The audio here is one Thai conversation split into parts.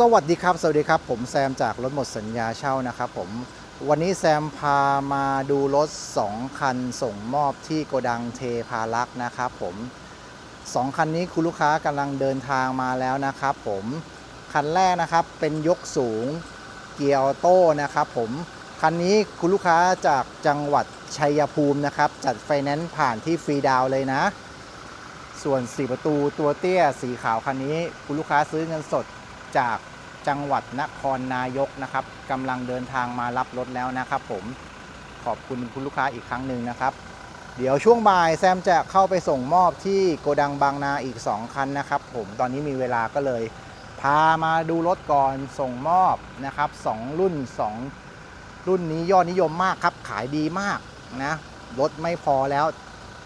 สวัสดีครับ สวัสดีครับ ผมแซมจากรถหมดสัญญาเช่านะครับผม วันนี้แซมพามาดูรถ 2 คันส่งมอบที่โกดังเทพารักษ์นะครับผม 2 คันนี้คุณลูกค้ากำลังเดินทางมาแล้วนะครับผม คันแรกนะครับเป็นยกสูงเกียร์ออโต้นะครับผม คันนี้คุณลูกค้าจากจังหวัดชัยภูมินะครับ จัดไฟแนนซ์ผ่านที่ฟรีดาวเลยนะ ส่วน 4 ประตูตัวเตี้ยสีขาวคันนี้คุณลูกค้าซื้อเงินสด จากจังหวัดนครนายกนะครับกำลังเดินทางมารับรถแล้วนะครับ ผมขอบคุณคุณลูกค้าอีกครั้งหนึ่งนะครับ เดี๋ยวช่วงบ่ายแซมจะเข้าไปส่งมอบที่โกดังบางนาอีก 2 คันนะครับ ผมตอนนี้มีเวลาก็เลย พามาดูรถก่อนส่งมอบนะครับสองรุ่น 2 รุ่นนี้ยอดนิยมมากครับ ขายดีมากนะรถไม่พอแล้ว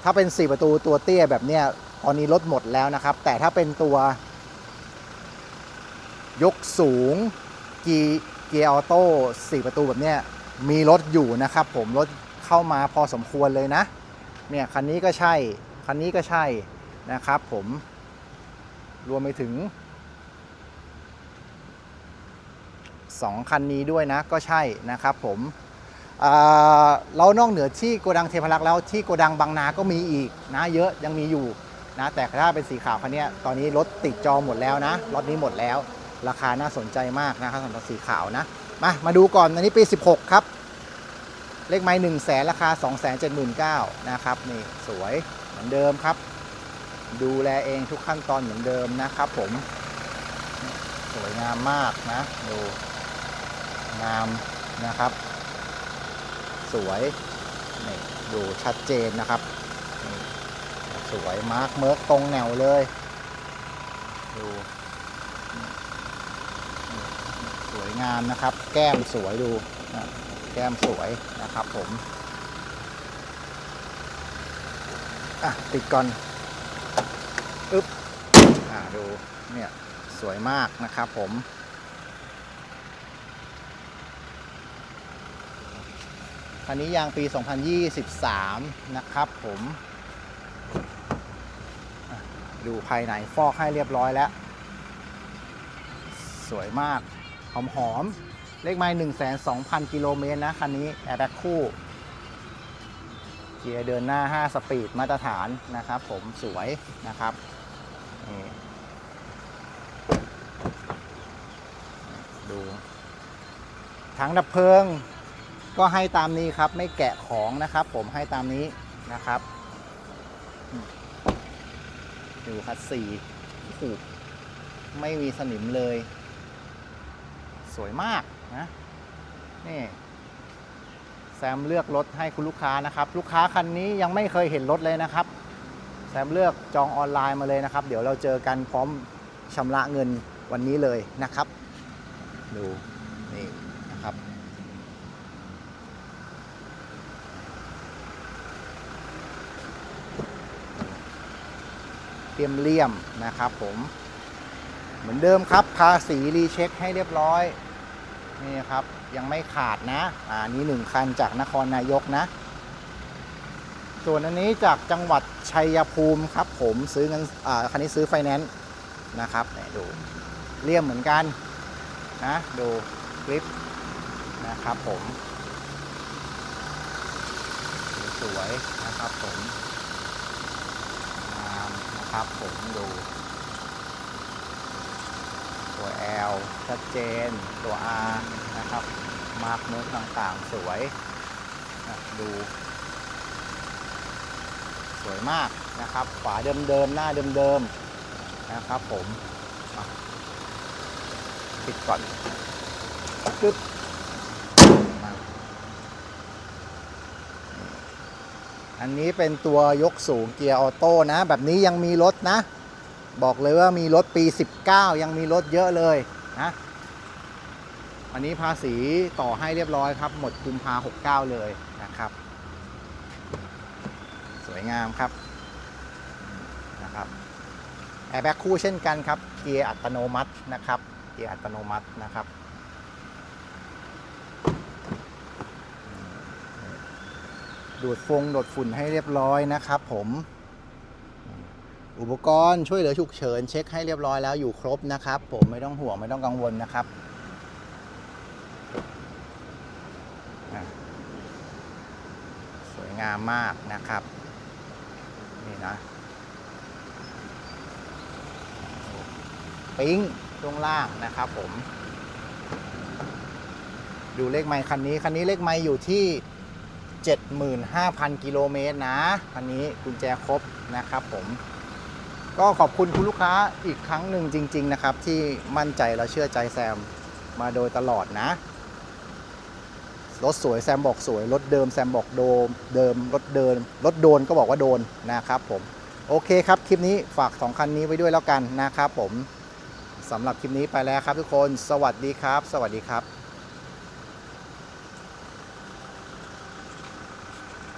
ถ้าเป็น 4 ประตูตัวเตี้ยแบบเนี้ยตอนนี้รถหมดแล้วนะครับ แต่ถ้าเป็นตัว ยกสูงกีเกียร์ออโต้4ประตูแบบเนี้ยมีรถอยู่นะครับผมรถเข้ามาพอสมควรเลยนะ เนี่ยคันนี้ก็ใช่ คันนี้ก็ใช่นะครับผมรวมไปถึง 2 คันนี้ด้วยนะก็ใช่นะครับผมเรานอกเหนือที่โกดังเทพรักษ์แล้วที่โกดังบางนาก็มีอีกนะเยอะยังมีอยู่นะแต่ถ้าเป็นสีขาวคันนี้ตอนนี้รถติดจองหมดแล้วนะรถนี้หมดแล้ว ราคาน่าสนใจมากนะครับสำหรับสีขาวนะ มามาดูก่อนอันนี้ปี 16 ครับ เลขไม้1 0 0 0 0แสนราคา 2 7 9 0 0 0นะครับนี่สวยเหมือนเดิมครับ ดูแลเองทุกขั้นตอนเหมือนเดิมนะครับผมสวยงามมากนะดูงามนะครับ สวยนี่ดูชัดเจนนะครับสวยมาร์กเมิร์กตรงแนวเลย ดู สวย งามนะครับ แก้มสวยดูนะแก้มสวยนะครับผมอะติดก่อนอึ๊บอ่าดูเนี่ยสวยมากนะครับผมคันนี้ยางปี 2023 นะครับผมดูภายในฟอกให้เรียบร้อยแล้ว สวยมาก หอมหอมๆ เลขไม้1 2 0 0 0กิโลเมตรนะคันนี้แอร์แบ็คคู่ เกียร์เดินหน้า 5 สปีดมาตรฐานนะครับผมสวยนะครับนี่ดูถังดับเพลิงก็ให้ตามนี้ครับไม่แกะของนะครับ ผมให้ตามนี้นะครับดูคัดสีถูกไม่มีสนิมเลย สวยมากนะนี่แซมเลือกรถให้คุณลูกค้านะครับ ลูกค้าคันนี้ยังไม่เคยเห็นรถเลยนะครับ แซมเลือกจองออนไลน์มาเลยนะครับ เดี๋ยวเราเจอกันพร้อมชำระเงินวันนี้เลยนะครับ ดูนี่นะครับเตรียมเลี่ยมนะครับผม เหมือนเดิมครับภาษีรีเช็คให้เรียบร้อย นี่ครับ ยังไม่ขาดนะอ่านี้หนึ่งคันจากนครนายกนะ ส่วนอันนี้จากจังหวัดชัยภูมิครับ ผมซื้อเงินอ่าคันนี้ซื้อไฟแนนซ์นะครับเนี่ยดูเลี่ยมเหมือนกันนะดูคลิปนะครับผมสวยนะครับผมงามนะครับผมดู ตัว L ชัดเจน ตัว R นะครับ มาร์กเนื้อต่างๆ สวยนะดู สวยมากนะครับฝาเดิมๆ หน้าเดิมๆ นะครับผมปิดก่อนกึ๊บอันนี้เป็นตัวยกสูงเกียร์ออโต้นะ แบบนี้ยังมีรถนะ บอกเลยว่ามีรถปี 19 ยังมีรถเยอะเลยนะอันนี้ภาษีต่อให้เรียบร้อยครับ หมดกุมภา69 เลยนะครับ สวยงามครับนะครับแอร์แบ็กคู่เช่นกันครับ เกียร์อัตโนมัตินะครับ เกียร์อัตโนมัตินะครับดูดฟงดูดฝุ่นให้เรียบร้อยนะครับผม อุปกรณ์ช่วยเหลือฉุกเฉินเช็คให้เรียบร้อยแล้วอยู่ครบนะครับ ผมไม่ต้องห่วงไม่ต้องกังวลนะครับสวยงามมากนะครับนี่นะปิ้งช่วงล่างนะครับผม ดูเลขไมค์คันนี้ คันนี้เลขไมค์อยู่ที่ 75,000 กิโลเมตรนะ คันนี้กุญแจครบนะครับผม ก็ขอบคุณคุณลูกค้าอีกครั้งหนึ่งจริง ๆ นะครับ ที่มั่นใจและเชื่อใจแซมมาโดยตลอดนะ รถสวยแซมบอกสวย รถเดิมแซมบอกโดมเดิมรถเดินรถโดนก็บอกว่าโดนนะครับผมโอเคครับ คลิปนี้ฝากสองคันนี้ไว้ด้วยแล้วกันนะครับผมสำหรับคลิปนี้ไปแล้วครับทุกคน สวัสดีครับ สวัสดีครับ